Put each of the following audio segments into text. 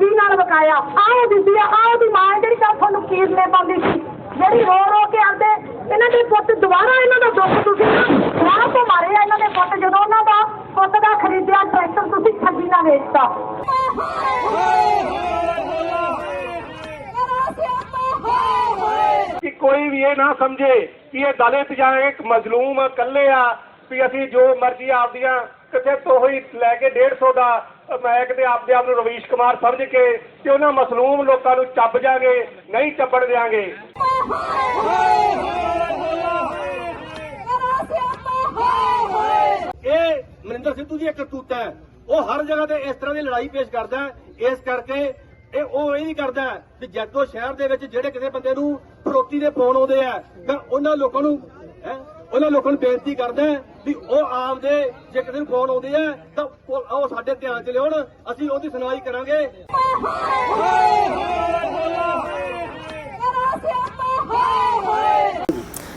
ਫੌਜੀ ਨਾਲ ਵਕਾਇਆ ਆਓ ਬੀਬੀ ਆਓ ਦੀ ਮਾਂ, ਜਿਹੜੀ ਤਾਂ ਤੁਹਾਨੂੰ ਕੀਰਨੇ ਪਾਉਂਦੀ ਸੀ। ਜਿਹੜੀ ਰੋ ਰੋ ਕੇ ਆਂਦੇ ਇਹਨਾਂ ਦੇ ਪੁੱਤ ਦੁਬਾਰਾ ਇਹਨਾਂ ਦਾ ਦੁੱਖ ਤੁਸੀਂ ਨਾ ਦੁਬਾਰਾ ਤੋਂ ਮਾਰੇ ਆ ਇਹਨਾਂ ਦੇ ਪੁੱਤ। ਜਦੋਂ ਉਹਨਾਂ ਦਾ ਪੁੱਤ ਦਾ ਖਰੀਦਿਆ ਟਰੈਕਟਰ ਤੁਸੀਂ ਠੱਗੀ ਨਾਲ ਵੇਚਤਾ। ਕਿ ਕੋਈ ਵੀ ਇਹ ਨਾ ਸਮਝੇ ਕਿ ਇਹ ਦਲਿਤ ਜਾਂ ਇੱਕ ਮਜ਼ਲੂਮ ਇਕੱਲੇ ਆ, ਵੀ ਅਸੀਂ ਜੋ ਮਰਜ਼ੀ ਆਪਦੀਆਂ ਕਿਤੇ ਤੋਂ ਹੀ ਲੈ ਕੇ 150 ਦਾ ਮੈਕ ਤੇ ਆਪਦੇ ਆਪ ਨੂੰ ਰਵੀਸ਼ ਕੁਮਾਰ ਸਮਝ ਕੇ ਤੇ ਉਹਨਾਂ ਮਸਲੂਮ ਲੋਕਾਂ ਨੂੰ ਚੱਬ ਜਾਗੇ, ਨਹੀਂ ਚੱਬਣ ਦਿਆਂਗੇ। ਇਹ ਮਨਿੰਦਰ ਸਿੱਧੂ ਦੀ ਇੱਕ ਕਰਤੂਤ ਹੈ। ਉਹ ਹਰ ਜਗ੍ਹਾ ਤੇ ਇਸ ਤਰ੍ਹਾਂ ਦੀ ਲੜਾਈ ਪੇਸ਼ ਕਰਦਾ ਇਸ ਕਰਕੇ ਇਹ ਉਹ ਇਹ ਨਹੀਂ ਕਰਦਾ ਵੀ ਜੱਗੋ ਸ਼ਹਿਰ ਦੇ ਵਿੱਚ ਜਿਹੜੇ ਕਿਸੇ ਬੰਦੇ ਨੂੰ ਫਰੋਤੀ ਦੇ ਫੋਨ ਆਉਂਦੇ ਆ, ਤਾਂ ਉਹਨਾਂ ਲੋਕਾਂ ਨੂੰ ਉਹਨਾਂ ਲੋਕਾਂ ਨੂੰ ਬੇਨਤੀ ਕਰਦਾ ਵੀ ਉਹ ਆਪਦੇ ਜੇ ਕਿਸੇ ਨੂੰ ਫੋਨ ਆਉਂਦੇ ਆ ਤਾਂ ਉਹ ਸਾਡੇ ਧਿਆਨ 'ਚ ਲਿਆਉਣ, ਅਸੀਂ ਉਹਦੀ ਸੁਣਵਾਈ ਕਰਾਂਗੇ।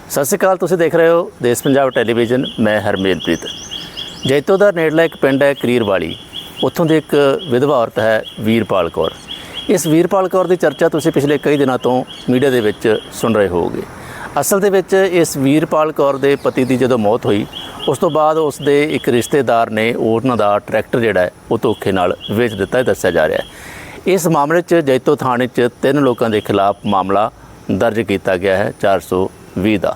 ਸਤਿ ਸ਼੍ਰੀ ਅਕਾਲ, ਤੁਸੀਂ ਦੇਖ ਰਹੇ ਹੋ ਦੇਸ਼ ਪੰਜਾਬ ਟੈਲੀਵਿਜ਼ਨ, ਮੈਂ ਹਰਮੇਲਪ੍ਰੀਤ ਜੈਤੋ ਦਾ ਨੇੜਲਾ ਇੱਕ ਪਿੰਡ ਹੈ ਕਰੀਰਵਾਲੀ, ਉੱਥੋਂ ਦੀ ਇੱਕ ਵਿਧਵਾ ਔਰਤ ਹੈ ਵੀਰਪਾਲ ਕੌਰ। ਇਸ ਵੀਰਪਾਲ ਕੌਰ ਦੀ ਚਰਚਾ ਤੁਸੀਂ ਪਿਛਲੇ ਕਈ ਦਿਨਾਂ ਤੋਂ ਮੀਡੀਆ ਦੇ ਵਿੱਚ ਸੁਣ ਰਹੇ ਹੋਵੋਗੇ। ਅਸਲ ਦੇ ਵਿੱਚ ਇਸ ਵੀਰਪਾਲ ਕੌਰ ਦੇ ਪਤੀ ਦੀ ਜਦੋਂ ਮੌਤ ਹੋਈ ਉਸ ਤੋਂ ਬਾਅਦ ਉਸ ਦੇ ਇੱਕ ਰਿਸ਼ਤੇਦਾਰ ਨੇ ਉਹਨਾਂ ਦਾ ਟਰੈਕਟਰ ਜਿਹੜਾ ਉਹ ਧੋਖੇ ਨਾਲ ਵੇਚ ਦਿੱਤਾ ਹੈ, ਦੱਸਿਆ ਜਾ ਰਿਹਾ ਹੈ। ਇਸ ਮਾਮਲੇ 'ਚ ਜੈਤੋ ਥਾਣੇ 'ਚ ਤਿੰਨ ਲੋਕਾਂ ਦੇ ਖਿਲਾਫ ਮਾਮਲਾ ਦਰਜ ਕੀਤਾ ਗਿਆ ਹੈ 420 ਦਾ।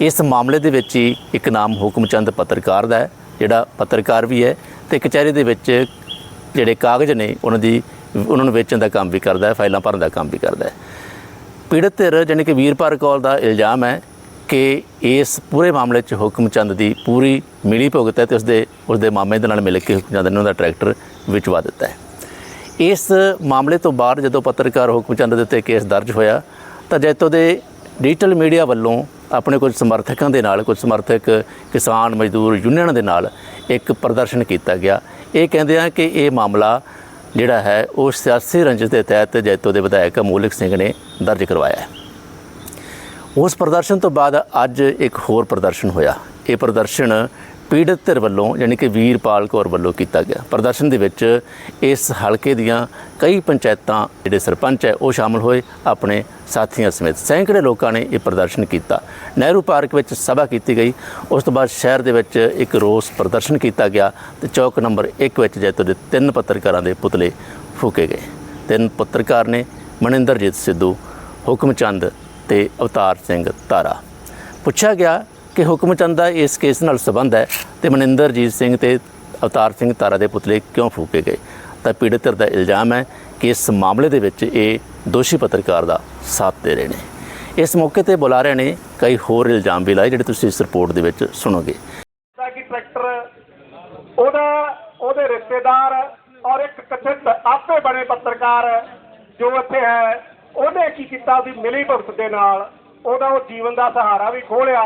ਇਸ ਮਾਮਲੇ ਦੇ ਵਿੱਚ ਹੀ ਇੱਕ ਨਾਮ ਹੁਕਮਚੰਦ ਪੱਤਰਕਾਰ ਦਾ ਹੈ, ਜਿਹੜਾ ਪੱਤਰਕਾਰ ਵੀ ਹੈ ਤੇ ਕਚਹਿਰੀ ਦੇ ਵਿੱਚ ਜਿਹੜੇ ਕਾਗਜ਼ ਨੇ, ਉਹਨਾਂ ਦੀ, ਉਹਨਾਂ ਨੂੰ ਵੇਚਣ ਦਾ ਕੰਮ ਵੀ ਕਰਦਾ ਹੈ, ਫਾਈਲਾਂ ਭਰਨ ਦਾ ਕੰਮ ਵੀ ਕਰਦਾ ਹੈ। ਪੀੜਤ ਧਿਰ, ਜਾਣੀ ਕਿ ਵੀਰਪਾਲ ਕੌਰ ਦਾ ਇਲਜ਼ਾਮ ਹੈ ਕਿ ਇਸ ਪੂਰੇ ਮਾਮਲੇ 'ਚ ਹੁਕਮ ਚੰਦ ਦੀ ਪੂਰੀ ਮਿਲੀ ਭੁਗਤ ਹੈ ਤੇ ਉਸਦੇ ਉਸਦੇ ਮਾਮੇ ਦੇ ਨਾਲ ਮਿਲ ਕੇ ਹੁਕਮਚੰਦ ਨੇ ਉਹਦਾ ਟਰੈਕਟਰ ਵਿਚਵਾ ਦਿੱਤਾ ਹੈ। ਇਸ ਮਾਮਲੇ ਤੋਂ ਬਾਅਦ ਜਦੋਂ ਪੱਤਰਕਾਰ ਹੁਕਮ ਚੰਦ ਦੇ ਉੱਤੇ ਕੇਸ ਦਰਜ ਹੋਇਆ, ਤਾਂ ਜੈਤੋ ਦੇ ਡਿਜੀਟਲ ਮੀਡੀਆ ਵੱਲੋਂ ਆਪਣੇ ਕੁਝ ਸਮਰਥਕਾਂ ਦੇ ਨਾਲ, ਕੁਝ ਸਮਰਥਕ ਕਿਸਾਨ ਮਜ਼ਦੂਰ ਯੂਨੀਅਨ ਦੇ ਨਾਲ ਇੱਕ ਪ੍ਰਦਰਸ਼ਨ ਕੀਤਾ ਗਿਆ। ਇਹ ਕਹਿੰਦੇ ਆ ਕਿ ਇਹ ਮਾਮਲਾ ਜਿਹੜਾ ਹੈ, ਉਹ ਸਿਆਸੀ ਰੰਜਿਸ਼ ਦੇ ਤਹਿਤ ਜੈਤੋ ਦੇ ਵਿਧਾਇਕ ਅਮੋਲਕ ਸਿੰਘ ਨੇ ਦਰਜ ਕਰਵਾਇਆ ਹੈ। ਉਸ ਪ੍ਰਦਰਸ਼ਨ ਤੋਂ ਬਾਅਦ ਅੱਜ ਇੱਕ ਹੋਰ ਪ੍ਰਦਰਸ਼ਨ ਹੋਇਆ। ਇਹ ਪ੍ਰਦਰਸ਼ਨ ਪੀੜਤ ਧਿਰ ਵੱਲੋਂ ਯਾਨੀ ਕਿ ਵੀਰਪਾਲ ਕੌਰ ਵੱਲੋਂ ਕੀਤਾ ਗਿਆ। ਪ੍ਰਦਰਸ਼ਨ ਦੇ ਵਿੱਚ ਇਸ ਹਲਕੇ ਦੀਆਂ ਕਈ ਪੰਚਾਇਤਾਂ ਜਿਹੜੇ ਸਰਪੰਚ ਹੈ, ਉਹ ਸ਼ਾਮਲ ਹੋਏ ਆਪਣੇ ਸਾਥੀਆਂ ਸਮੇਤ। ਸੈਂਕੜੇ ਲੋਕਾਂ ਨੇ ਇਹ ਪ੍ਰਦਰਸ਼ਨ ਕੀਤਾ। ਨਹਿਰੂ ਪਾਰਕ ਵਿੱਚ ਸਭਾ ਕੀਤੀ ਗਈ। ਉਸ ਤੋਂ ਬਾਅਦ ਸ਼ਹਿਰ ਦੇ ਵਿੱਚ ਇੱਕ ਰੋਸ ਪ੍ਰਦਰਸ਼ਨ ਕੀਤਾ ਗਿਆ ਤੇ ਚੌਕ ਨੰਬਰ 1 ਵਿੱਚ ਜੈਤੋ ਦੇ ਤਿੰਨ ਪੱਤਰਕਾਰਾਂ ਦੇ ਪੁਤਲੇ ਫੂਕੇ ਗਏ। ਤਿੰਨ ਪੱਤਰਕਾਰ ਨੇ ਮਨਿੰਦਰਜੀਤ ਸਿੱਧੂ ਹੁਕਮ ਚੰਦ ਤੇ ਅਵਤਾਰ ਸਿੰਘ ਤਾਰਾ। ਪੁੱਛਿਆ ਗਿਆ ਕਿ ਹੁਕਮਚੰਦ ਦਾ ਇਸ ਕੇਸ ਨਾਲ ਸੰਬੰਧ ਹੈ ਤੇ ਮਨਿੰਦਰਜੀਤ ਸਿੰਘ ਤੇ ਅਵਤਾਰ ਸਿੰਘ ਤਾਰਾ ਦੇ ਪੁਤਲੇ ਕਿਉਂ ਫੂਕੇ ਗਏ? ਤਾਂ ਪੀੜਤ ਦਾ ਇਲਜ਼ਾਮ ਹੈ ਕਿ ਇਸ ਮਾਮਲੇ ਦੇ ਵਿੱਚ ਇਹ ਦੋਸ਼ੀ ਪੱਤਰਕਾਰ ਦਾ ਸਾਥ ਦੇ ਰਹੇ ਨੇ। ਇਸ ਮੌਕੇ ਤੇ ਬੁਲਾ ਨੇ ਕਈ ਹੋਰ ਇਲਜ਼ਾਮ ਵੀ ਲਾਏ ਜਿਹੜੇ ਤੁਸੀਂ ਇਸ ਰਿਪੋਰਟ ਦੇ ਵਿੱਚ ਸੁਣੋਗੇ। ਤਾਂ ਕਿ ਟਰੈਕਟਰ ਉਹਦਾ, ਉਹਦੇ ਰਿਸ਼ਤੇਦਾਰ ਔਰ ਇੱਕ ਕਥਿਤ ਆਪੇ ਬਣੇ ਪੱਤਰਕਾਰ ਜੋ ਇੱਥੇ ਹੈ ਉਹਨੇ ਕੀ ਕੀਤਾ ਉਹਦੀ ਮਿਲੀ ਭਗਤ ਦੇ ਨਾਲ, ਉਹਦਾ ਉਹ ਜੀਵਨ ਦਾ ਸਹਾਰਾ ਵੀ ਖੋਲਿਆ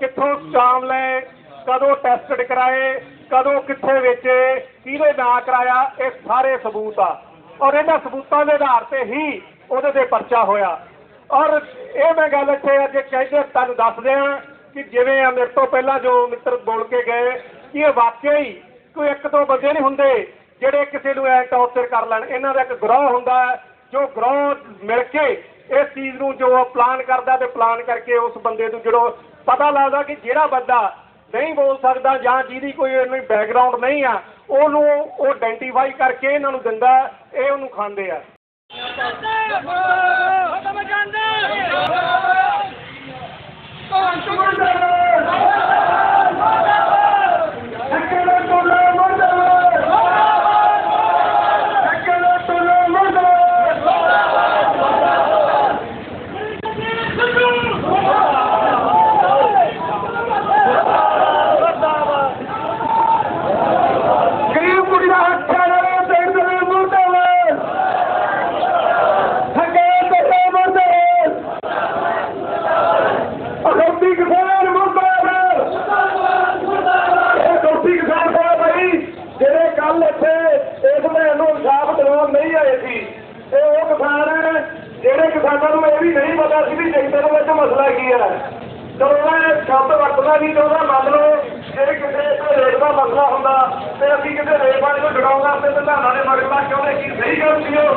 ਕਿੱਥੋਂ ਸ਼ਾਮ ਲੈ ਕਦੋਂ ਟੈਸਟ ਕਰਾਏ, ਕਦੋਂ ਕਿੱਥੇ ਵੇਚੇ, ਕਿਹਦੇ ਨਾਂ ਕਰਾਇਆ, ਇਹ ਸਾਰੇ ਸਬੂਤ ਆ। ਔਰ ਇਹਨਾਂ ਸਬੂਤਾਂ ਦੇ ਆਧਾਰ ਤੇ ਹੀ ਉਹਦੇ ਤੇ ਪਰਚਾ ਹੋਇਆ। ਔਰ ਇਹ ਮੈਂ ਗੱਲ ਇੱਥੇ ਅੱਜ ਕਹਿੰਦੇ ਤੁਹਾਨੂੰ ਦੱਸ ਦਿਆਂ ਕਿ ਜਿਵੇਂ ਆ ਮੇਰੇ ਤੋਂ ਪਹਿਲਾਂ ਜੋ ਮਿੱਤਰ ਬੋਲ ਕੇ ਗਏ, ਕਿ ਇਹ ਵਾਕਿਆ ਹੀ ਕੋਈ ਇੱਕ ਦੋ ਬੰਦੇ ਨਹੀਂ ਹੁੰਦੇ ਜਿਹੜੇ ਕਿਸੇ ਨੂੰ ਐ ਟੌਰਚਰ ਕਰ ਲੈਣ। ਇਹਨਾਂ ਦਾ ਇੱਕ ਗਰੋਹ ਹੁੰਦਾ ਜੋ ਗਰੋਹ ਮਿਲ ਕੇ ਇਸ ਚੀਜ਼ ਨੂੰ ਜੋ ਪਲਾਨ ਕਰਦਾ ਤੇ ਪਲਾਨ ਕਰਕੇ ਉਸ ਬੰਦੇ ਨੂੰ ਜਦੋਂ ਪਤਾ ਲੱਗਦਾ ਕਿ ਜਿਹੜਾ ਬੰਦਾ ਨਹੀਂ ਬੋਲ ਸਕਦਾ ਜਾਂ ਜਿਹਦੀ ਕੋਈ ਇਹਨੂੰ ਬੈਕਗ੍ਰਾਉਂਡ ਨਹੀਂ ਆ, ਉਹਨੂੰ ਉਹ ਆਇਡੈਂਟੀਫਾਈ ਕਰਕੇ ਇਹਨਾਂ ਨੂੰ ਦਿੰਦਾ, ਇਹ ਉਹਨੂੰ ਖਾਂਦੇ ਆ। ਗਰੀਬ ਕੁੜੀ ਦਾ ਹੱਥਾਂ ਨਾਲ ਦੇਖ ਦੇ ਮੁਰਦਾਬਾਦ ਠੱਗੇ ਤੇ ਮੁਰਦਾਬਾਦ ਅਖੌਤੀ ਕਿਸਾਨ ਮੁਰਦਾਬਾਦ ਇਹ ਦੋਸਤੀ ਕਿਸਾਨ ਸਾਹਿਬ ਭਾਈ ਜਿਹੜੇ ਕੱਲ ਇੱਥੇ ਇਸ ਭੈਣ ਨੂੰ ਇਨਸਾਫ ਦਿਵਾਉਣ ਨਹੀਂ ਆਏ ਸੀ ਇਹ ਉਹ ਕਿਸਾਨ ਹੈ ਜਿਹੜੇ ਕਿਸਾਨਾਂ ਨੂੰ ਇਹ ਵੀ ਨਹੀਂ ਪਤਾ ਸੀ ਵੀ ਜੈਤਰ ਵਿੱਚ ਮਸਲਾ ਕੀ ਹੈ ਚਲੋ ਮੈਂ ਸ਼ਬਦ ਵਰਤਦਾ ਨਹੀਂ ਚਾਹੁੰਦਾ ਮੰਨ ਲਓ ਜੇ ਕਿਸੇ ਤੇ ਰੇਟ ਦਾ ਮਸਲਾ ਹੁੰਦਾ ਤੇ ਅਸੀਂ ਕਿਸੇ ਨੂੰ ਜਗਾਉਣ ਵਾਸਤੇ ਪ੍ਰਧਾਨਾਂ ਦੇ ਮਗਰ ਕਿਉਂ ਨਹੀਂ ਕੀ ਸਹੀ ਗੱਲ ਸੀ ਉਹ?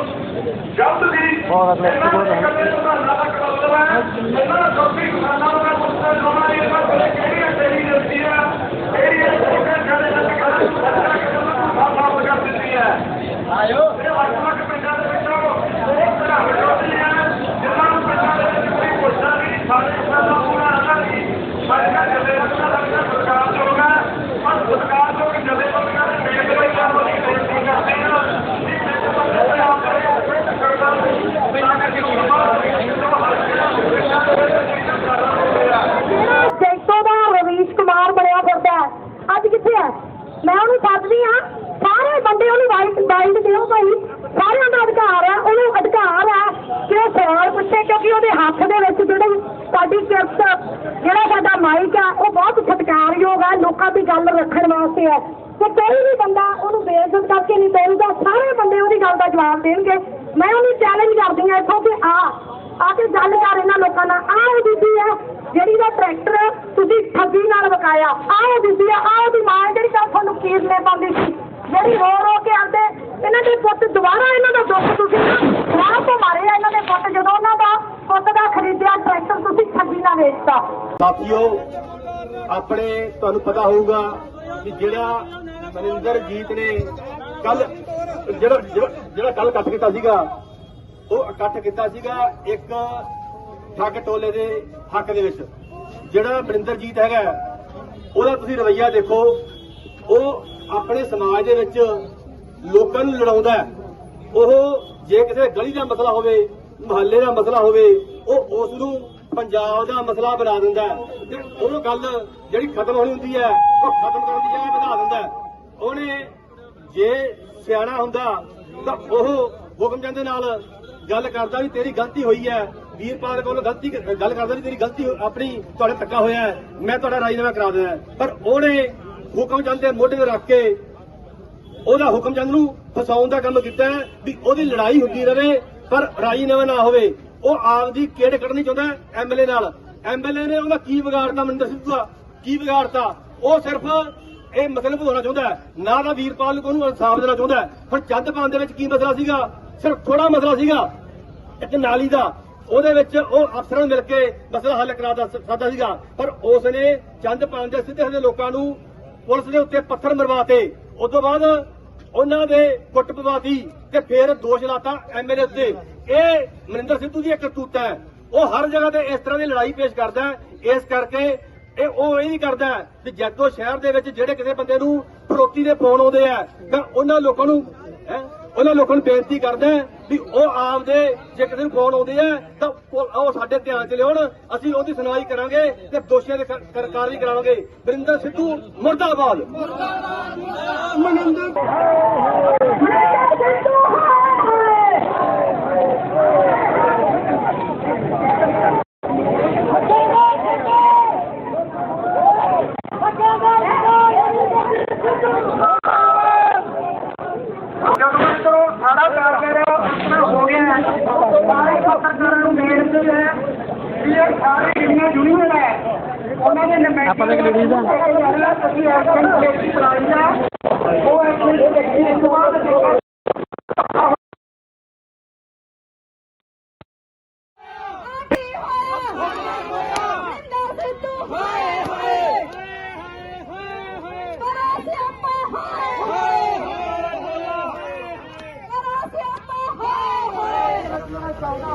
ਗਲਤ ਸੀ ਇਹਨਾਂ ਦੇ ਕੱਲੇ ਪ੍ਰਧਾਨਾਂ ਦਾ ਹੈ ਇਹਨਾਂ ਦਾ ਸੌਖੀ ਕਿਸਾਨਾਂ ਨੂੰ ਪੁੱਛਣਾ ਚਾਹੁੰਦਾ ਇਹ ਤਾਂ ਕੋਲੇ ਕਿਹੜੀ ਇੰਟੈਲੀਜੈਂਸੀ ਹੈ ਕਿਹੜੀ ਹੈ ਛੋਟੇ ਜਿਹੜੇ ਨਾਲ ਸਾਫ਼ ਕਰ ਦਿੱਤੀ ਹੈ ਆਇਓ ਇਹ ਵੱਖ-ਵੱਖ ਪਿੰਡਾਂ ਦੇ ਵਿੱਚੋਂ ਉਹ ਤਰ੍ਹਾਂ ਵਿਰੋਧੀ ਹੈ ਜਿਨ੍ਹਾਂ ਨੂੰ ਪਿੰਡਾਂ ਦੇ ਵਿੱਚ ਕੋਈ ਪੁੱਛਦਾ ਨਹੀਂ ਸਾਡੇ ਕਿਸਾਨਾਂ ਨੂੰ ਪੂਰਾ ਅਸਰ ਨਹੀਂ ਸਾਡੀਆਂ ਜਥੇਬੰਦੀਆਂ ਦਾ ਵੀ ਸਰਕਾਰ ਜੋ ਹੈ ਪਰ ਸਰਕਾਰ ਜੋ ਕਿ ਜਥੇਬੰਦੀਆਂ ਦੇ ਮੇਲ ਦੇ ਵਿੱਚ ਕੰਮ ਦੀ ਬੇਨਤੀ ਕਰਦੇ ਹਾਂ ਕਿ ਕਿਸੇ ਬੰਦੇ ਦੇ ਆਪ ਕਰੇ ਕੋਈ ਟੱਕਰਦਾ ਨਹੀਂ ਤਾਂ ਕਿ ਜੋ ਹਰ ਜਿਹੜਾ ਜੈਤੋ ਦਾ ਰਵੀਸ਼ ਕੁਮਾਰ ਬਣਿਆ ਫਿਰਦਾ ਹੈ, ਅੱਜ ਕਿੱਥੇ ਹੈ ਮੈਂ ਉਹਨੂੰ ਸੱਦਦੀ ਹਾਂ ਸਾਰੇ ਬੰਦੇ ਉਹਨੂੰ ਵਾਈਟ ਵਾਈਟ ਦਿਓ ਭਾਈ ਸਾਰਿਆਂ ਦਾ ਅਧਿਕਾਰ ਹੈ ਉਹਨੂੰ ਅਧਿਕਾਰ ਹੈ ਕਿ ਉਹ ਸਵਾਲ ਪੁੱਛੇ ਕਿਉਂਕਿ ਉਹਦੇ ਹੱਥ ਦੇ ਵਿੱਚ ਜਿਹੜੀ ਸਾਡੀ ਕਿਰਤ ਜਿਹੜਾ ਸਾਡਾ ਮਾਈਕ ਹੈ ਉਹ ਬਹੁਤ ਸਤਿਕਾਰਯੋਗ ਹੈ ਲੋਕਾਂ ਦੀ ਗੱਲ ਰੱਖਣ ਵਾਸਤੇ ਹੈ ਤੇ ਕੋਈ ਵੀ ਬੰਦਾ ਉਹਨੂੰ ਬੇਇੱਜ਼ਤ ਨਹੀਂ ਬੋਲਦਾ ਸਾਰੇ ਬੰਦੇ ਉਹਦੀ ਗੱਲ ਦਾ ਜਵਾਬ ਦੇਣਗੇ। ਮੈਂ ਉਹਨੂੰ ਚੈਲੰਜ ਕਰਦੀ ਹਾਂ ਇੱਥੋਂ ਕਿ ਆ ਆ ਕੇ ਗੱਲ ਕਰ ਇਹਨਾਂ ਲੋਕਾਂ ਨਾਲ। ਆਹ ਉਹ ਬੀਬੀ ਹੈ, ਜਿਹੜੀ ਦਾ ਟਰੈਕਟਰ ਤੁਸੀਂ ਠੱਗੀ ਨਾਲ ਵਕਾਇਆ ਆਹ ਉਹ ਬੀਬੀ ਆ ਆਹ ਉਹਦੀ ਮਾਂ ਜਿਹੜੀ ਤਾਂ ਤੁਹਾਨੂੰ ਕੀਰਨੇ ਪਾਉਂਦੀ ਸੀ। ਜਿਹੜੀ ਰੋ ਰੋ ਕੇ ਆਂਦੇ ਇਹਨਾਂ ਦੇ ਪੁੱਤ ਦੁਬਾਰਾ ਇਹਨਾਂ ਦਾ ਦੁੱਖ ਤੁਸੀਂ ਰਾਹ ਤੋਂ ਮਾਰੇ ਆ ਇਹਨਾਂ ਦੇ ਪੁੱਤ। ਜਦੋਂ ਉਹਨਾਂ ਦਾ ਪੁੱਤ ਦਾ ਖਰੀਦਿਆ ਟਰੈਕਟਰ ਤੁਸੀਂ ਠੱਗੀ ਨਾਲ ਵੇਚਤਾ। ਸਾਥੀਓ, ਆਪਣੇ, ਤੁਹਾਨੂੰ ਪਤਾ ਹੋਊਗਾ ਕਿ ਜਿਹੜਾ ਮਨਿੰਦਰਜੀਤ ਨੇ ਕੱਲ ਜਿਹੜਾ ਜਿਹੜਾ- ਕੱਲ ਇਕੱਠ ਕੀਤਾ ਸੀਗਾ, ਉਹ ਇਕੱਠ ਕੀਤਾ ਸੀਗਾ ਇੱਕ ਠੱਗ ਟੋਲੇ ਦੇ ਹੱਕ ਦੇ ਵਿੱਚ। ਜਿਹੜਾ ਮਨਿੰਦਰਜੀਤ ਹੈਗਾ, ਉਹਦਾ ਤੁਸੀਂ ਰਵੱਈਆ ਦੇਖੋ, ਉਹ ਆਪਣੇ ਸਮਾਜ ਦੇ ਵਿੱਚ ਲੋਕਾਂ ਨੂੰ ਲੜਾਉਂਦਾ ਉਹ ਜੇ ਕਿਸੇ ਗਲੀ ਦਾ ਮਸਲਾ ਹੋਵੇ, ਮੁਹੱਲੇ ਦਾ ਮਸਲਾ ਹੋਵੇ, ਉਹ ਉਸ ਨੂੰ ਪੰਜਾਬ ਦਾ ਮਸਲਾ ਬਣਾ ਦਿੰਦਾ ਤੇ ਉਹ ਗੱਲ ਜਿਹੜੀ ਖਤਮ ਹੋਣੀ ਹੁੰਦੀ ਹੈ, ਉਹ ਖਤਮ ਕਰਨ ਦੀ ਜਗ੍ਹਾ ਵਧਾ ਦਿੰਦਾ ਉਹਨੇ ਜੇ ਸਿਆਣਾ ਹੁੰਦਾ ਤਾਂ ਉਹ ਹੁਕਮਚੰਦ ਦੇ ਨਾਲ ਗੱਲ ਕਰਦਾ ਵੀ ਤੇਰੀ ਗਲਤੀ ਹੋਈ ਹੈ। ਵੀਰਪਾਲ ਕੋਲ ਗਲਤੀ ਗੱਲ ਕਰਦਾ ਵੀ ਤੇਰੀ ਗਲਤੀ ਆਪਣੀ ਤੁਹਾਡੇ ਧੱਕਾ ਹੋਇਆ ਹੈ। ਮੈਂ ਤੁਹਾਡਾ ਰਾਜੀਨਾਮਾ ਕਰਾ ਦੇਣਾ ਹੈ। ਪਰ ਉਹਨੇ ਹੁਕਮਚੰਦ ਦੇ ਮੋਢੇ ਤੇ ਰੱਖ ਕੇ ਉਹਦਾ ਹੁਕਮਚੰਦ ਨੂੰ ਫਸਾਉਣ ਦਾ ਕੰਮ ਕੀਤਾ ਹੈ ਵੀ ਉਹਦੀ ਲੜਾਈ ਹੁੰਦੀ ਰਹੇ, ਪਰ ਰਾਜੀਨਾਮਾ ਨਾ ਹੋਵੇ। ਉਹ ਆਪਦੀ ਕਿਹੜ ਕੱਢਣੀ ਚਾਹੁੰਦਾ ਐਮਐਲਏ ਨਾਲ। ਐਮਐਲਏ ਨੇ ਉਹਦਾ ਕੀ ਵਿਗਾੜਤਾ ਮਨਿੰਦਰ ਸਿੰਘ ਦਾ ਕੀ ਵਿਗਾੜਤਾ? ਉਹ ਸਿਰਫ ਇਹ ਮਸਲੇ ਭੁਗਤਣਾ ਚਾਹੁੰਦਾ ਹੈ। ਨਾ ਤਾਂ ਵੀਰਪਾਲ ਨੂੰ ਉਹਨੂੰ ਇਨਸਾਫ ਦੇਣਾ ਚਾਹੁੰਦਾ ਹੈ। ਹੁਣ ਚੰਦ ਦੇ ਵਿੱਚ ਕੀ ਮਸਲਾ ਸੀਗਾ? ਸਿਰਫ ਥੋੜਾ ਮਸਲਾ ਸੀਗਾ। ਇੱਕ ਨਾਲੀ ਦਾ। ਉਹਦੇ ਵਿੱਚ ਉਹ ਅਫਸਰਾਂ ਨੂੰ ਮਿਲ ਕੇ ਮਸਲਾ ਹੱਲ ਕਰਾ ਸਕਦਾ ਸੀਗਾ। ਪਰ ਉਸ ਨੇ ਚੰਦ ਦੇ ਸਿੱਧੇ ਸਿੱਧੇ ਲੋਕਾਂ ਨੂੰ ਪੁਲਿਸ ਦੇ ਉੱਤੇ ਪੱਥਰ ਮਰਵਾਤੇ। ਉਸ ਤੋਂ ਬਾਅਦ ਉਹਨਾਂ ਦੇ ਕੁੱਟ ਪਵਾਤੀ ਤੇ ਫਿਰ ਦੋਸ਼ ਲਾਤਾ ਐਮਐਲਏ ਉੱਤੇ। ਇਹ ਮਨਿੰਦਰ ਸਿੱਧੂ ਦੀ ਇੱਕ ਕਰਤੂਤ ਹੈ। ਉਹ ਹਰ ਜਗ੍ਹਾ ਤੇ ਇਸ ਤਰ੍ਹਾਂ ਦੀ ਲੜਾਈ ਪੇਸ਼ ਕਰਦਾ ਹੈ। ਇਸ ਕਰਕੇ ਇਹ ਉਹ ਇਹ ਨਹੀਂ ਕਰਦਾ ਵੀ ਜੈਤੋ ਸ਼ਹਿਰ ਦੇ ਵਿੱਚ ਜਿਹੜੇ ਕਿਸੇ ਬੰਦੇ ਨੂੰ ਫਰੋਤੀ ਦੇ ਫੋਨ ਆਉਂਦੇ ਆ ਤਾਂ ਉਹਨਾਂ ਲੋਕਾਂ ਨੂੰ ਹੈਂ, ਉਹਨਾਂ ਲੋਕਾਂ ਨੂੰ ਬੇਨਤੀ ਕਰਦਾ ਵੀ ਉਹ ਆਪਦੇ ਜੇ ਕਿਸੇ ਨੂੰ ਫੋਨ ਆਉਂਦੇ ਆ ਤਾਂ ਉਹ ਸਾਡੇ ਧਿਆਨ ਚ ਲਿਆਉਣ ਅਸੀਂ ਉਹਦੀ ਸੁਣਵਾਈ ਕਰਾਂਗੇ ਤੇ ਦੋਸ਼ੀਆਂ ਦੇ ਕਾਰਵਾਈ ਕਰਾਵਾਂਗੇ। ਵਰਿੰਦਰ ਸਿੱਧੂ ਮੁਰਦਾਬਾਦ। ਮਨਿੰਦਰ ਜਦੋਂ ਇੱਧਰੋਂ ਸਾਡਾ ਕਾਰਗਰ ਆਪਣਾ ਹੋ ਗਿਆ ਹੈ, ਸਾਰੇ ਪੱਤਰਕਾਰਾਂ ਨੂੰ ਬੇਨਤੀ ਹੈ ਵੀ ਇਹ ਸਾਰੇ ਜਿਹੜੀਆਂ ਯੂਨੀਅਨ ਹੈ ਉਹਨਾਂ ਦੇ ਨੁਮਾਇੰਦੇ ਆਪਾਂ ਦੇ ਲੇਡੀਜ਼ ਆ ਤੁਸੀਂ ਐਕਸ਼ਨ ਕਮੇਟੀ ਬਣਾਈ ਆ। ਉਹ ਐਕਸ਼ਨ ਕਮੇਟੀ ਇਸ ਤੋਂ ਬਾਅਦ ਦੇਖੋ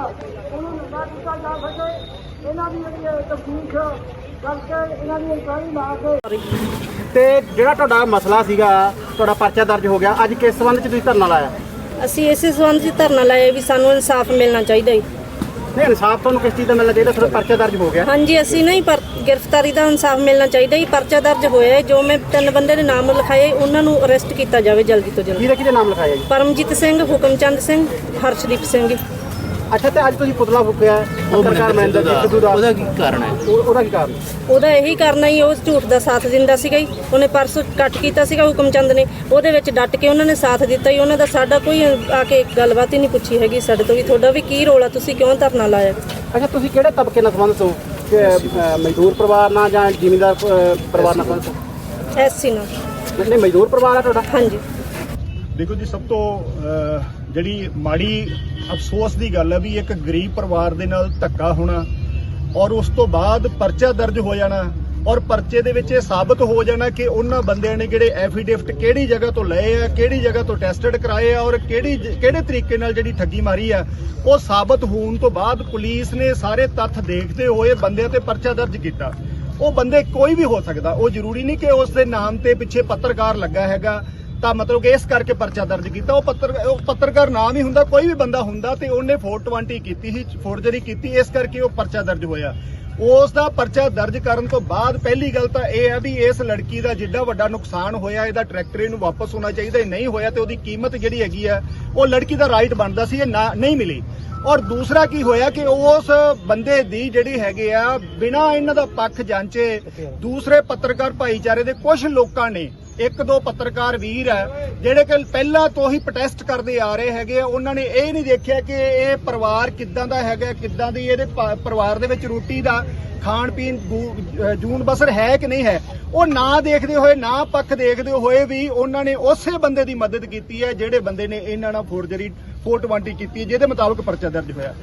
ਉਹਨੂੰ ਨਿਗਾਹ ਕੀਤਾ ਜਾ ਸਕੇ ਇਹਨਾਂ ਦੀ ਜਿਹੜੀ ਤਫਤੀਸ਼ ਕਰਕੇ ਇਹਨਾਂ ਦੀ ਇਨਕੁਆਇਰੀ ਲਾ ਕੇ ਤੇ ਜਿਹੜਾ ਤੁਹਾਡਾ ਮਸਲਾ ਸੀਗਾ ਤੁਹਾਡਾ ਪਰਚਾ ਦਰਜ ਹੋ ਗਿਆ ਅੱਜ ਕਿਸ ਸੰਬੰਧ ਚ ਤੁਸੀਂ ਧਰਨਾ ਲਾਇਆ? ਅਸੀਂ ਇਸੇ ਸੰਬੰਧ 'ਚ ਧਰਨਾ ਲਾਇਆ ਵੀ ਸਾਨੂੰ ਇਨਸਾਫ ਮਿਲਣਾ ਚਾਹੀਦਾ ਹੈ ਨਹੀਂ ਇਨਸਾਫ ਤੁਹਾਨੂੰ ਕਿਸ ਚੀਜ਼ ਦਾ ਮਿਲਣਾ ਚਾਹੀਦਾ? ਤੁਹਾਡਾ ਪਰਚਾ ਦਰਜ ਹੋ ਗਿਆ। ਹਾਂਜੀ ਅਸੀਂ ਨਹੀਂ ਪਰ ਗ੍ਰਿਫਤਾਰੀ ਦਾ ਇਨਸਾਫ ਮਿਲਣਾ ਚਾਹੀਦਾ ਹੈ ਪਰਚਾ ਦਰਜ ਹੋਇਆ ਹੈ ਜੋ ਮੈਂ ਤਿੰਨ ਬੰਦੇ ਦੇ ਨਾਮ ਲਿਖਾਏ ਉਹਨਾਂ ਨੂੰ ਅਰੈਸਟ ਕੀਤਾ ਜਾਵੇ ਜਲਦੀ ਤੋਂ ਜਲਦੀ। ਕਿਹਦੇ ਕਿਹਦੇ ਨਾਮ ਲਿਖਾਇਆ ਜੀ? ਪਰਮਜੀਤ ਸਿੰਘ ਹੁਕਮਚੰਦ ਸਿੰਘ ਹਰਸ਼ਦੀਪ ਸਿੰਘ ਅੱਛਾ ਤੇ ਅੱਜ ਤੁਸੀਂ ਪੁਤਲਾ ਫੂਕਿਆ ਪੱਤਰਕਾਰ ਮਹਿੰਦਰ ਜੀ ਸਿੱਧੂ ਦਾ। ਉਹਦਾ ਕੀ ਕਾਰਨ ਹੈ? ਉਹ- ਉਹਦਾ ਕੀ ਕਾਰਨ? ਉਹਦਾ ਇਹੀ ਕਰਨਾ ਹੀ ਉਹ ਝੂਠ ਦਾ ਸਾਥ ਦਿੰਦਾ ਸੀਗਾ ਜੀ। ਉਹਨੇ ਪਰਸੋਂ ਕੱਟ ਕੀਤਾ ਸੀਗਾ ਹੁਕਮਚੰਦ ਨੇ। ਉਹਦੇ ਵਿੱਚ ਡਟ ਕੇ ਉਹਨਾਂ ਨੇ ਸਾਥ ਦਿੱਤਾ ਹੀ ਉਹਨਾਂ ਦਾ ਸਾਡਾ ਕੋਈ ਆ ਕੇ ਗੱਲਬਾਤ ਹੀ ਨਹੀਂ ਪੁੱਛੀ ਹੈਗੀ ਸਾਡੇ ਤੋਂ ਵੀ। ਤੁਹਾਡਾ ਵੀ ਕੀ ਰੋਲ ਆ ਤੁਸੀਂ ਕਿਉਂ ਧਰਨਾ ਲਾਇਆ? ਅੱਛਾ ਤੁਸੀਂ ਕਿਹੜੇ ਤਬਕੇ ਨਾਲ ਸੰਬੰਧਿਤ ਹੋ? ਮਜ਼ਦੂਰ ਪਰਿਵਾਰ ਨਾਲ ਜਾਂ ਜ਼ਿਮੀਂਦਾਰ ਪਰਿਵਾਰ ਨਾਲ ਸੰਬੰਧਿਤ ਐਸਸੀ ਨਾਲ। ਨਹੀਂ ਮਜ਼ਦੂਰ ਪਰਿਵਾਰ ਆ ਤੁਹਾਡਾ? ਹਾਂਜੀ। ਦੇਖੋ ਜੀ, ਸਭ ਤੋਂ ਜਿਹੜੀ ਮਾੜੀ ਅਫਸੋਸ ਦੀ ਗੱਲ ਹੈ ਵੀ ਇੱਕ ਗਰੀਬ ਪਰਿਵਾਰ ਦੇ ਨਾਲ ਧੱਕਾ ਹੋਣਾ ਔਰ ਉਸ ਤੋਂ ਬਾਅਦ ਪਰਚਾ ਦਰਜ ਹੋ ਜਾਣਾ ਔਰ ਪਰਚੇ ਦੇ ਵਿੱਚ ਇਹ ਸਾਬਤ ਹੋ ਜਾਣਾ ਕਿ ਉਹਨਾਂ ਬੰਦਿਆਂ ਨੇ ਜਿਹੜੇ ਐਫੀਡੇਵਿਟ ਕਿਹੜੀ ਜਗ੍ਹਾ ਤੋਂ ਲਏ ਆ, ਕਿਹੜੀ ਜਗ੍ਹਾ ਤੋਂ ਟੈਸਟਡ ਕਰਾਏ ਆ ਔਰ ਕਿਹੜੀ ਕਿਹੜੇ ਤਰੀਕੇ ਨਾਲ ਜਿਹੜੀ ਠੱਗੀ ਮਾਰੀ ਆ, ਉਹ ਸਾਬਤ ਹੋਣ ਤੋਂ ਬਾਅਦ ਪੁਲਿਸ ਨੇ ਸਾਰੇ ਤੱਥ ਦੇਖਦੇ ਹੋਏ ਬੰਦਿਆਂ ਤੇ ਪਰਚਾ ਦਰਜ ਕੀਤਾ। ਉਹ ਬੰਦੇ ਕੋਈ ਵੀ ਹੋ ਸਕਦਾ, ਉਹ ਜ਼ਰੂਰੀ ਨਹੀਂ ਕਿ ਉਸ ਦੇ ਨਾਮ ਤੇ ਪਿੱਛੇ ਪੱਤਰਕਾਰ ਲੱਗਾ ਹੈਗਾ ਤਾਂ ਮਤਲਬ ਕਿ ਇਸ ਕਰਕੇ ਪਰਚਾ ਦਰਜ ਕੀਤਾ। ਉਹ ਪੱਤਰ ਉਹ ਪੱਤਰਕਾਰ ਨਾਮ ਹੀ ਹੁੰਦਾ, ਕੋਈ ਵੀ ਬੰਦਾ ਹੁੰਦਾ ਤੇ ਉਹਨੇ 420 ਕੀਤੀ ਸੀ ਫੋਰਜਰੀ ਕੀਤੀ, ਇਸ ਕਰਕੇ ਉਹ ਪਰਚਾ ਦਰਜ ਹੋਇਆ। ਉਸ ਦਾ ਪਰਚਾ ਦਰਜ ਕਰਨ ਤੋਂ ਬਾਅਦ ਪਹਿਲੀ ਗੱਲ ਤਾਂ ਇਹ ਹੈ ਵੀ ਇਸ ਲੜਕੀ ਦਾ ਜਿੱਡਾ ਵੱਡਾ ਨੁਕਸਾਨ ਹੋਇਆ, ਇਹਦਾ ਟਰੈਕਟਰ ਇਹਨੂੰ ਵਾਪਸ ਹੋਣਾ ਚਾਹੀਦਾ, ਇਹ ਨਹੀਂ ਹੋਇਆ ਤੇ ਉਹਦੀ ਕੀਮਤ ਜਿਹੜੀ ਹੈਗੀ ਆ, ਉਹ ਲੜਕੀ ਦਾ ਰਾਈਟ ਬਣਦਾ ਸੀ, ਇਹ ਨਾ- ਨਹੀਂ ਮਿਲੀ। ਔਰ ਦੂਸਰਾ ਕੀ ਹੋਇਆ ਕਿ ਉਸ ਬੰਦੇ ਦੀ ਜਿਹੜੀ ਹੈਗੇ ਆ, ਬਿਨਾ ਇਹਨਾਂ ਦਾ ਪੱਖ ਜਾਂਚੇ, ਦੂਸਰੇ ਪੱਤਰਕਾਰ ਭਾਈਚਾਰੇ ਦੇ ਕੁਝ ਲੋਕਾਂ ਨੇ ਇੱਕ ਦੋ ਪੱਤਰਕਾਰ ਵੀਰ ਹੈ ਜਿਹੜੇ ਕਿ ਪਹਿਲਾਂ ਤੋਂ ਹੀ ਪ੍ਰੋਟੈਸਟ ਕਰਦੇ ਆ ਰਹੇ ਹੈਗੇ ਆ। ਉਹਨਾਂ ਨੇ ਇਹ ਨਹੀਂ ਦੇਖਿਆ ਕਿ ਇਹ ਪਰਿਵਾਰ ਕਿੱਦਾਂ ਦਾ ਹੈਗਾ ਕਿੱਦਾਂ ਦੀ ਇਹਦੇ ਪਰਿਵਾਰ ਦੇ ਵਿੱਚ ਰੋਟੀ ਦਾ ਖਾਣ ਪੀਣ ਜੂਨ ਬਸਰ ਹੈ ਕਿ ਨਹੀਂ ਹੈ? ਉਹ ਨਾ ਦੇਖਦੇ ਹੋਏ ਨਾ ਪੱਖ ਦੇਖਦੇ ਹੋਏ ਵੀ ਉਹਨਾਂ ਨੇ ਉਸੇ ਬੰਦੇ ਦੀ ਮਦਦ ਕੀਤੀ ਹੈ ਜਿਹੜੇ ਬੰਦੇ ਨੇ ਇਹਨਾਂ ਨਾਲ ਫੋਰਜਰੀ 420 ਕੀਤੀ ਹੈ, ਜਿਹਦੇ ਮੁਤਾਬਕ ਪਰਚਾ ਦਰਜ ਹੋਇਆ।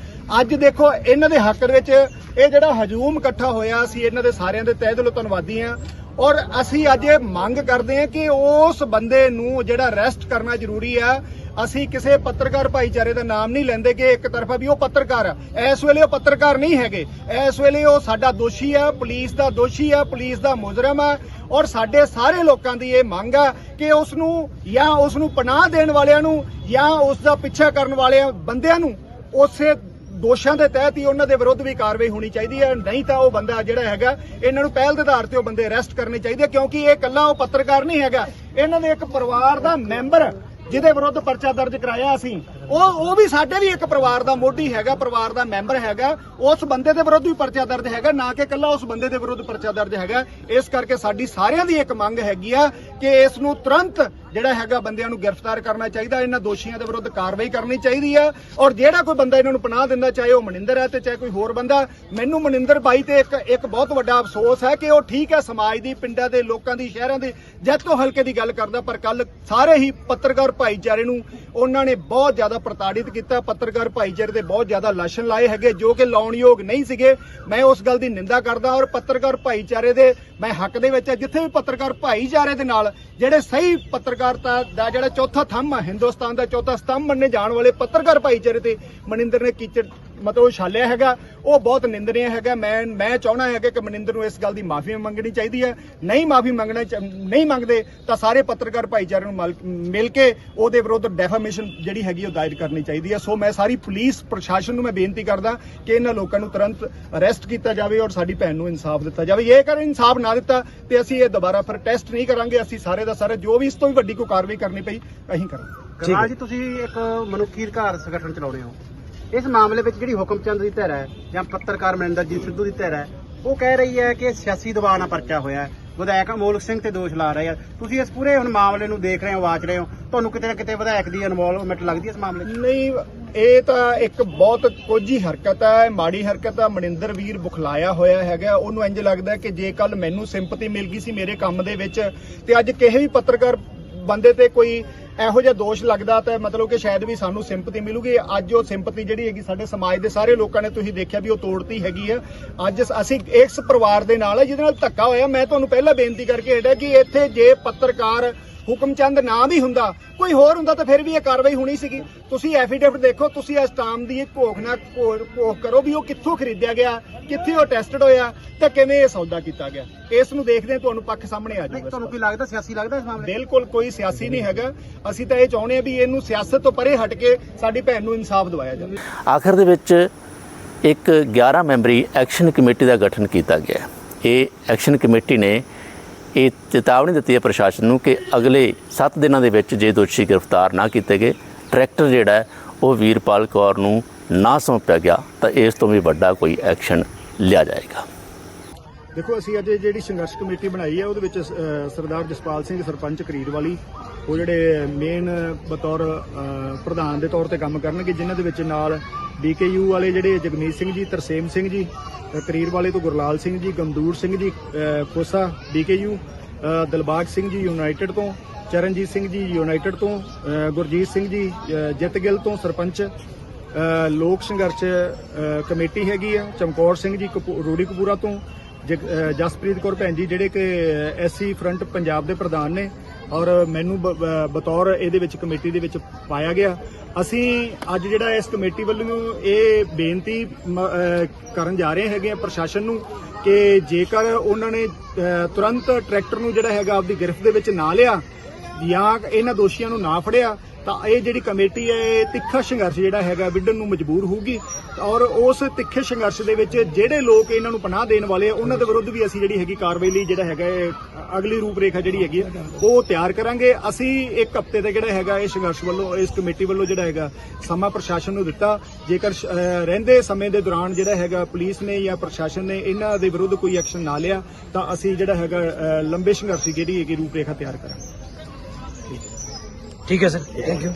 ਅੱਜ ਦੇਖੋ ਇਹਨਾਂ ਦੇ ਹੱਕ ਦੇ ਵਿੱਚ ਇਹ ਜਿਹੜਾ ਹਜੂਮ ਇਕੱਠਾ ਹੋਇਆ ਅਸੀਂ ਇਹਨਾਂ ਦੇ ਸਾਰਿਆਂ ਦੇ ਤਹਿ ਦਿਲੋਂ ਧੰਨਵਾਦੀ ਹਾਂ। ਔਰ ਅਸੀਂ ਅੱਜ ਇਹ ਮੰਗ ਕਰਦੇ ਹਾਂ ਕਿ ਉਸ ਬੰਦੇ ਨੂੰ ਜਿਹੜਾ ਅਰੈਸਟ ਕਰਨਾ ਜ਼ਰੂਰੀ ਆ, ਅਸੀਂ ਕਿਸੇ ਪੱਤਰਕਾਰ ਭਾਈਚਾਰੇ ਦਾ ਨਾਮ ਨਹੀਂ ਲੈਂਦੇ ਕਿ ਇੱਕ ਤਰਫਾ ਵੀ ਉਹ ਪੱਤਰਕਾਰ ਆ। ਇਸ ਵੇਲੇ ਉਹ ਪੱਤਰਕਾਰ ਨਹੀਂ ਹੈਗੇ। ਇਸ ਵੇਲੇ ਉਹ ਸਾਡਾ ਦੋਸ਼ੀ ਆ, ਪੁਲਿਸ ਦਾ ਦੋਸ਼ੀ ਆ, ਪੁਲਿਸ ਦਾ ਮੁਜਰਮ ਆ। ਔਰ ਸਾਡੇ ਸਾਰੇ ਲੋਕਾਂ ਦੀ ਇਹ ਮੰਗ ਆ ਕਿ ਉਸ ਨੂੰ ਜਾਂ ਉਸ ਨੂੰ ਪਨਾਹ ਦੇਣ ਵਾਲਿਆਂ ਨੂੰ ਜਾਂ ਉਸ ਦਾ ਪਿੱਛਾ ਕਰਨ ਵਾਲਿਆਂ ਬੰਦਿਆਂ ਨੂੰ ਉਸੇ ਦੋਸ਼ਾਂ ਦੇ ਤਹਿਤ ਹੀ ਉਹਨਾਂ ਦੇ ਵਿਰੁੱਧ ਵੀ ਕਾਰਵਾਈ ਹੋਣੀ ਚਾਹੀਦੀ ਹੈ। ਨਹੀਂ ਤਾਂ ਉਹ ਬੰਦਾ ਜਿਹੜਾ ਹੈਗਾ, ਇਹਨਾਂ ਨੂੰ ਪਹਿਲ ਦੇ ਆਧਾਰ ਤੇ ਉਹ ਬੰਦੇ ਅਰੈਸਟ ਕਰਨੇ ਚਾਹੀਦੇ ਕਿਉਂਕਿ ਇਹ ਇਕੱਲਾ ਉਹ ਪੱਤਰਕਾਰ ਨਹੀਂ ਹੈਗਾ। ਇਹਨਾਂ ਦੇ ਇੱਕ ਪਰਿਵਾਰ ਦਾ ਮੈਂਬਰ ਜਿਹਦੇ ਵਿਰੁੱਧ ਪਰਚਾ ਦਰਜ ਕਰਾਇਆ ਅਸੀਂ, ਉਹ ਉਹ ਵੀ ਸਾਡੇ ਵੀ ਇੱਕ ਪਰਿਵਾਰ ਦਾ ਮੋਢੀ ਹੈਗਾ, ਪਰਿਵਾਰ ਦਾ ਮੈਂਬਰ ਹੈਗਾ। ਉਸ ਬੰਦੇ ਦੇ ਵਿਰੁੱਧ ਵੀ ਪਰਚਾ ਦਰਜ ਹੈਗਾ, ਨਾ ਕਿ ਇਕੱਲਾ ਉਸ ਬੰਦੇ ਦੇ ਵਿਰੁੱਧ ਪਰਚਾ ਦਰਜ ਹੈਗਾ। ਇਸ ਕਰਕੇ ਸਾਡੀ ਸਾਰਿਆਂ ਦੀ ਇੱਕ ਮੰਗ ਹੈਗੀ ਆ ਕਿ ਇਸ ਨੂੰ ਤੁਰੰਤ ਜਿਹੜਾ ਹੈਗਾ ਬੰਦਿਆਂ ਨੂੰ ਗ੍ਰਿਫਤਾਰ ਕਰਨਾ ਚਾਹੀਦਾ, ਇਹਨਾਂ ਦੋਸ਼ੀਆਂ ਦੇ ਵਿਰੁੱਧ ਕਾਰਵਾਈ ਕਰਨੀ ਚਾਹੀਦੀ ਆ ਔਰ ਜਿਹੜਾ ਕੋਈ ਬੰਦਾ ਇਹਨਾਂ ਨੂੰ ਪਨਾਹ ਦਿੰਦਾ, ਚਾਹੇ ਉਹ ਮਨਿੰਦਰ ਹੈ ਤੇ ਚਾਹੇ ਕੋਈ ਹੋਰ ਬੰਦਾ, ਮੈਨੂੰ ਮਨਿੰਦਰ ਬਾਈ ਤੇ ਇੱਕ ਇੱਕ ਬਹੁਤ ਵੱਡਾ ਅਫਸੋਸ ਹੈ ਕਿ ਉਹ ਠੀਕ ਹੈ ਸਮਾਜ ਦੀ, ਪਿੰਡਾਂ ਦੇ, ਲੋਕਾਂ ਦੀ, ਸ਼ਹਿਰਾਂ ਦੇ, ਜੈਤੋ ਹਲਕੇ ਦੀ ਗੱਲ ਕਰਦਾ, ਪਰ ਕੱਲ ਸਾਰੇ ਹੀ ਪੱਤਰਕਾਰ ਭਾਈਚਾਰੇ ਨੂੰ ਉਹਨਾਂ ਨੇ ਬਹੁਤ ਜ਼ਿਆਦਾ ਪ੍ਰਤਾੜਿਤ ਕੀਤਾ। ਪੱਤਰਕਾਰ ਭਾਈਚਾਰੇ ਦੇ ਬਹੁਤ ਜ਼ਿਆਦਾ ਲਾਸ਼ਣ ਲਾਏ ਹੈਗੇ, ਜੋ ਕਿ ਲਾਉਣ ਯੋਗ ਨਹੀਂ ਸੀਗੇ। ਮੈਂ ਉਸ ਗੱਲ ਦੀ ਨਿੰਦਾ ਕਰਦਾ ਔਰ ਪੱਤਰਕਾਰ ਭਾਈਚਾਰੇ ਦੇ, ਮੈਂ ਹੱਕ ਦੇ ਵਿੱਚ ਜਿੱਥੇ ਵੀ ਪੱਤਰਕਾਰ ਭਾਈਚਾਰੇ ਦੇ ਨਾਲ, ਜਿਹੜੇ ਸਹੀ ਪੱਤਰਕਾਰ ਪੱਤਰਕਾਰਤਾ ਦਾ ਜਿਹੜਾ ਚੌਥਾ ਥੰਮ ਆ, ਹਿੰਦੁਸਤਾਨ ਦਾ ਚੌਥਾ ਸਤੰਭ ਮੰਨੇ ਜਾਣ ਵਾਲੇ ਪੱਤਰਕਾਰ ਭਾਈਚਾਰੇ ਤੇ ਮਨਿੰਦਰ ਨੇ ਕੀਚੜ ਮਤਲਬ ਛਾਲਿਆ ਹੈਗਾ, ਉਹ ਬਹੁਤ ਨਿੰਦਨੀय ਹੈਗਾ। ਮੈਂ ਮੈਂ ਚਾਹਣਾ ਹੈਗਾ ਕਿ ਮਨਿੰਦਰ ਨੂੰ ਇਸ ਗੱਲ ਦੀ ਮਾਫੀ ਮੰਗਣੀ ਚਾਹੀਦੀ ਹੈ। ਨਹੀਂ ਮਾਫੀ ਮੰਗਣਾ ਨਹੀਂ ਮੰਗਦੇ ਤਾਂ ਸਾਰੇ ਪੱਤਰਕਾਰ ਭਾਈਚਾਰੇ ਨੂੰ ਮਲ- ਮਿਲ ਕੇ ਉਹਦੇ ਵਿਰੁੱਧ ਡੈਫਾਮੇਸ਼ਨ ਜਿਹੜੀ ਹੈਗੀ ਉਹ ਦਾਇਰ ਕਰਨੀ ਚਾਹੀਦੀ ਹੈ। ਸੋ ਮੈਂ ਸਾਰੀ ਪੁਲਿਸ ਪ੍ਰਸ਼ਾਸਨ ਨੂੰ ਮੈਂ ਬੇਨਤੀ ਕਰਦਾ ਕਿ ਇਹਨਾਂ ਲੋਕਾਂ ਨੂੰ ਤੁਰੰਤ ਅਰੈਸਟ ਕੀਤਾ ਜਾਵੇ ਔਰ ਸਾਡੀ ਭੈਣ ਨੂੰ ਇਨਸਾਫ ਦਿੱਤਾ ਜਾਵੇ। ਇਹ ਕਰ ਇਨਸਾਫ ਨਾ ਦਿੱਤਾ ਤੇ ਅਸੀਂ ਇਹ ਦੁਬਾਰਾ ਫਿਰ ਟੈਸਟ ਨਹੀਂ ਕਰਾਂਗੇ। ਅਸੀਂ ਸਾਰੇ ਦਾ ਸਾਰੇ ਜੋ ਵੀ ਇਸ ਤੋਂ ਵੀ ਵੱਡੀ ਕੋਈ ਕਾਰਵਾਈ ਕਰਨੀ ਪਈ, ਅਸੀਂ ਕਰਾਂਗੇ। ਗਰਨਾਲ ਤੁਸੀਂ ਇੱਕ ਮਨੁੱਖੀ ਅਧਿਕਾਰ ਸੰਗਠਨ ਚਲਾਉਂਦੇ ਹੋ। ਇਸ ਮਾਮਲੇ ਵਿੱਚ ਜਿਹੜੀ ਹੁਕਮਚੰਦ ਦੀ ਧਿਰ ਹੈ, ਜਾਂ ਪੱਤਰਕਾਰ ਮਨਿੰਦਰਜੀਤ ਸਿੱਧੂ ਦੀ ਧਿਰ ਹੈ, ਉਹ ਕਹਿ ਰਹੀ ਹੈ ਕਿ ਸਿਆਸੀ ਦਬਾਅ ਨਾਲ ਪਰਚਾ ਹੋਇਆ ਵਿਧਾਇਕ ਅਮੋਲਕ ਸਿੰਘ ਤੇ ਦੋਸ਼ ਲਾ ਰਹੇ ਆ। ਤੁਸੀਂ ਇਸ ਪੂਰੇ ਹੁਣ ਮਾਮਲੇ ਨੂੰ ਦੇਖ ਰਹੇ ਹੋ, ਵਾਚ ਰਹੇ ਹੋ। ਤੁਹਾਨੂੰ ਕਿਤੇ ਨਾ ਕਿਤੇ ਵਿਧਾਇਕ ਦੀ ਇਨਵੋਲਵਮੈਂਟ ਲੱਗਦੀ ਇਸ ਮਾਮਲੇ 'ਚ? ਨਹੀਂ, ਇਹ ਤਾਂ ਇੱਕ ਬਹੁਤ ਕੋਝੀ ਹਰਕਤ ਹੈ, ਮਾੜੀ ਹਰਕਤ ਹੈ। ਮਨਿੰਦਰ ਵੀਰ ਬੁਖਲਾਇਆ ਹੋਇਆ ਹੈਗਾ। ਉਹਨੂੰ ਇੰਜ ਲੱਗਦਾ ਕਿ ਜੇ ਕੱਲ ਮੈਨੂੰ ਸਿੰਪਥੀ ਮਿਲ ਗਈ ਸੀ ਮੇਰੇ ਕੰਮ ਦੇ ਵਿੱਚ, ਤੇ ਅੱਜ ਕਿਸੇ ਵੀ ਪੱਤਰਕਾਰ ਬੰਦੇ ਤੇ ਕੋਈ ਇਹੋ ਜਿਹਾ ਦੋਸ਼ ਲੱਗਦਾ ਤਾਂ ਮਤਲਬ ਕਿ ਸ਼ਾਇਦ ਵੀ ਸਾਨੂੰ ਸਿੰਪਥੀ ਮਿਲੂਗੀ। ਅੱਜ ਉਹ ਸਿੰਪਥੀ ਜਿਹੜੀ ਹੈਗੀ ਸਾਡੇ ਸਮਾਜ ਦੇ ਸਾਰੇ ਲੋਕਾਂ ਨੇ ਤੁਸੀਂ ਦੇਖਿਆ ਵੀ ਉਹ ਤੋੜਤੀ ਹੈਗੀ ਆ। ਅੱਜ ਅਸੀਂ ਇਸ ਪਰਿਵਾਰ ਦੇ ਨਾਲ ਹੈ ਜਿਹਦੇ ਨਾਲ ਧੱਕਾ ਹੋਇਆ। ਮੈਂ ਤੁਹਾਨੂੰ ਪਹਿਲਾਂ ਬੇਨਤੀ ਕਰਕੇ ਹਟਿਆ ਕਿ ਇੱਥੇ ਜੇ ਪੱਤਰਕਾਰ ਹੁਕਮਚੰਦ ਨਾ ਵੀ ਹੁੰਦਾ ਕੋਈ ਹੋਰ ਹੁੰਦਾ ਤਾਂ ਫਿਰ ਵੀ ਇਹ ਕਾਰਵਾਈ ਹੋਣੀ ਸੀਗੀ। ਤੁਸੀਂ ਐਫੀਡੇਵਿਟ ਦੇਖੋ ਤੁਸੀਂ ਇਸ ਟਾਮ ਦੀ ਇੱਕ ਘੋਖ ਕਰੋ ਵੀ ਉਹ ਕਿੱਥੋਂ ਖਰੀਦਿਆ ਗਿਆ ਕਿੱਥੇ ਉਹ ਟੈਸਟਡ ਹੋਇਆ ਤੇ ਕਿਵੇਂ ਇਹ ਸੌਦਾ ਕੀਤਾ ਗਿਆ। ਇਸ ਨੂੰ ਦੇਖਦੇ ਤੁਹਾਨੂੰ ਪੱਖ ਸਾਹਮਣੇ ਆ ਜਾਊਗਾ। ਤੁਹਾਨੂੰ ਕੀ ਲੱਗਦਾ ਸਿਆਸੀ ਲੱਗਦਾ ਇਸ ਮਾਮਲੇ? ਬਿਲਕੁਲ ਕੋਈ ਸਿਆਸੀ ਨਹੀਂ ਹੈਗਾ। ਅਸੀਂ ਤਾਂ ਇਹ ਚਾਹੁੰਦੇ ਆ ਵੀ ਇਹਨੂੰ ਸਿਆਸਤ ਤੋਂ ਪਰੇ ਹਟ ਕੇ ਸਾਡੀ ਭੈਣ ਨੂੰ ਇਨਸਾਫ ਦਿਵਾਇਆ ਜਾਵੇ। ਆਖਰ ਦੇ ਵਿੱਚ ਇੱਕ 11 ਮੈਂਬਰੀ ਐਕਸ਼ਨ ਕਮੇਟੀ ਦਾ ਗਠਨ ਕੀਤਾ ਗਿਆ ਇਹ ਐਕਸ਼ਨ ਕਮੇਟੀ ਨੇ ਇਹ ਚੇਤਾਵਨੀ ਦਿੱਤੀ ਹੈ ਪ੍ਰਸ਼ਾਸਨ ਨੂੰ ਕਿ ਅਗਲੇ 7 ਦਿਨਾਂ ਦੇ ਵਿੱਚ ਜੇ ਦੋਸ਼ੀ ਗ੍ਰਿਫਤਾਰ ਨਾ ਕੀਤੇ ਗਏ, ਟਰੈਕਟਰ ਜਿਹੜਾ ਉਹ ਵੀਰਪਾਲ ਕੌਰ ਨੂੰ ਨਾ ਸੌਂਪਿਆ ਗਿਆ ਤਾਂ ਇਸ ਤੋਂ ਵੀ ਵੱਡਾ ਕੋਈ ਐਕਸ਼ਨ ਲਿਆ ਜਾਏਗਾ। ਦੇਖੋ ਅਸੀਂ ਅੱਜ ਜਿਹੜੀ ਸੰਘਰਸ਼ ਕਮੇਟੀ ਬਣਾਈ ਹੈ ਉਹਦੇ ਵਿੱਚ ਸਰਦਾਰ ਜਸਪਾਲ ਸਿੰਘ ਸਰਪੰਚ ਕਰੀਰ ਵਾਲੀ ਉਹ ਜਿਹੜੇ ਮੇਨ ਬਤੌਰ ਪ੍ਰਧਾਨ ਦੇ ਤੌਰ ਤੇ ਕੰਮ ਕਰਨਗੇ ਜਿਨ੍ਹਾਂ ਦੇ ਵਿੱਚ ਨਾਲ ਡੀਕੇਯੂ ਵਾਲੇ ਜਿਹੜੇ ਜਗਮੀਤ ਸਿੰਘ ਜੀ ਤਰਸੇਮ ਸਿੰਘ ਜੀ ਅ, ਕਰੀਰ ਵਾਲੇ ਤੋਂ ਗੁਰਲਾਲ ਸਿੰਘ ਜੀ ਗੰਦੂਰ ਸਿੰਘ ਜੀ ਅ, ਖੋਸਾ ਡੀਕੇਯੂ ਅ, ਦਿਲਬਾਗ ਸਿੰਘ ਜੀ ਯੂਨਾਈਟਿਡ ਤੋਂ ਚਰਨਜੀਤ ਸਿੰਘ ਜੀ ਯੂਨਾਈਟਿਡ ਤੋਂ ਗੁਰਜੀਤ ਸਿੰਘ ਜੀ ਅ, ਜਿੱਤਗਿੱਲ ਤੋਂ ਸਰਪੰਚ ਲੋਕ ਸੰਘਰਸ਼ ਕਮੇਟੀ ਹੈਗੀ ਆ ਚਮਕੌਰ ਸਿੰਘ ਜੀ ਕਪੂ- ਰੂੜੀ ਕਪੂਰਾ ਤੋਂ ਜਸਪ੍ਰੀਤ ਕੌਰ ਭੈਣ ਜੀ, ਜਿਹੜੇ ਕਿ ਐਸਸੀ ਫਰੰਟ ਪੰਜਾਬ ਦੇ ਪ੍ਰਧਾਨ ਨੇ ਔਰ ਮੈਨੂੰ ਬ- ਬਤੌਰ ਇਹਦੇ ਵਿੱਚ ਕਮੇਟੀ ਦੇ ਵਿੱਚ ਪਾਇਆ ਗਿਆ। ਅਸੀਂ ਅੱਜ ਜਿਹੜਾ ਇਸ ਕਮੇਟੀ ਵੱਲੋਂ ਇਹ ਬੇਨਤੀ ਮ- ਕਰਨ ਜਾ ਰਹੇ ਹੈਗੇ ਆ ਪ੍ਰਸ਼ਾਸਨ ਨੂੰ ਕਿ ਜੇਕਰ ਉਹਨਾਂ ਨੇ ਤੁਰੰਤ ਟਰੈਕਟਰ ਨੂੰ ਜਿਹੜਾ ਹੈਗਾ ਆਪਦੀ ਗ੍ਰਿਫਤ ਦੇ ਵਿੱਚ ਨਾ ਲਿਆ ਜਾਂ ਇਹਨਾਂ ਦੋਸ਼ੀਆਂ ਨੂੰ ਨਾ ਫੜਿਆ ਤਾਂ ਇਹ ਜਿਹੜੀ ਕਮੇਟੀ ਹੈ ਇਹ ਤਿੱਖਾ ਸੰਘਰਸ਼ ਜਿਹੜਾ ਹੈਗਾ ਵਿੱਢਣ ਨੂੰ ਮਜਬੂਰ ਹੋਊਗੀ ਔਰ ਉਸ ਤਿੱਖੇ ਸੰਘਰਸ਼ ਦੇ ਵਿੱਚ ਜਿਹੜੇ ਲੋਕ ਇਹਨਾਂ ਨੂੰ ਪਨਾਹ ਦੇਣ ਵਾਲੇ ਆ ਉਹਨਾਂ ਦੇ ਵਿਰੁੱਧ ਵੀ ਅਸੀਂ ਜਿਹੜੀ ਹੈਗੀ ਕਾਰਵਾਈ ਲਈ ਜਿਹੜਾ ਹੈਗਾ ਇਹ ਅਗਲੀ ਰੂਪਰੇਖਾ ਜਿਹੜੀ ਹੈਗੀ ਆ, ਉਹ ਤਿਆਰ ਕਰਾਂਗੇ। ਅਸੀਂ ਇੱਕ ਹਫ਼ਤੇ ਦਾ ਜਿਹੜਾ ਹੈਗਾ ਇਹ ਸੰਘਰਸ਼ ਵੱਲੋਂ ਇਸ ਕਮੇਟੀ ਵੱਲੋਂ ਜਿਹੜਾ ਹੈਗਾ ਸਮਾਂ ਪ੍ਰਸ਼ਾਸਨ ਨੂੰ ਦਿੱਤਾ। ਜੇਕਰ ਰਹਿੰਦੇ ਸਮੇਂ ਦੇ ਦੌਰਾਨ ਜਿਹੜਾ ਹੈਗਾ ਪੁਲਿਸ ਨੇ ਜਾਂ ਪ੍ਰਸ਼ਾਸਨ ਨੇ ਇਹਨਾਂ ਦੇ ਵਿਰੁੱਧ ਕੋਈ ਐਕਸ਼ਨ ਨਾ ਲਿਆ ਤਾਂ ਅਸੀਂ ਜਿਹੜਾ ਹੈਗਾ ਲੰਬੇ ਸੰਘਰਸ਼ ਜਿਹੜੀ ਹੈਗੀ ਰੂਪਰੇਖਾ ਤਿਆਰ ਕਰਾਂਗੇ। ਠੀਕ ਹੈ ਸਰ ਥੈਂਕ ਯੂ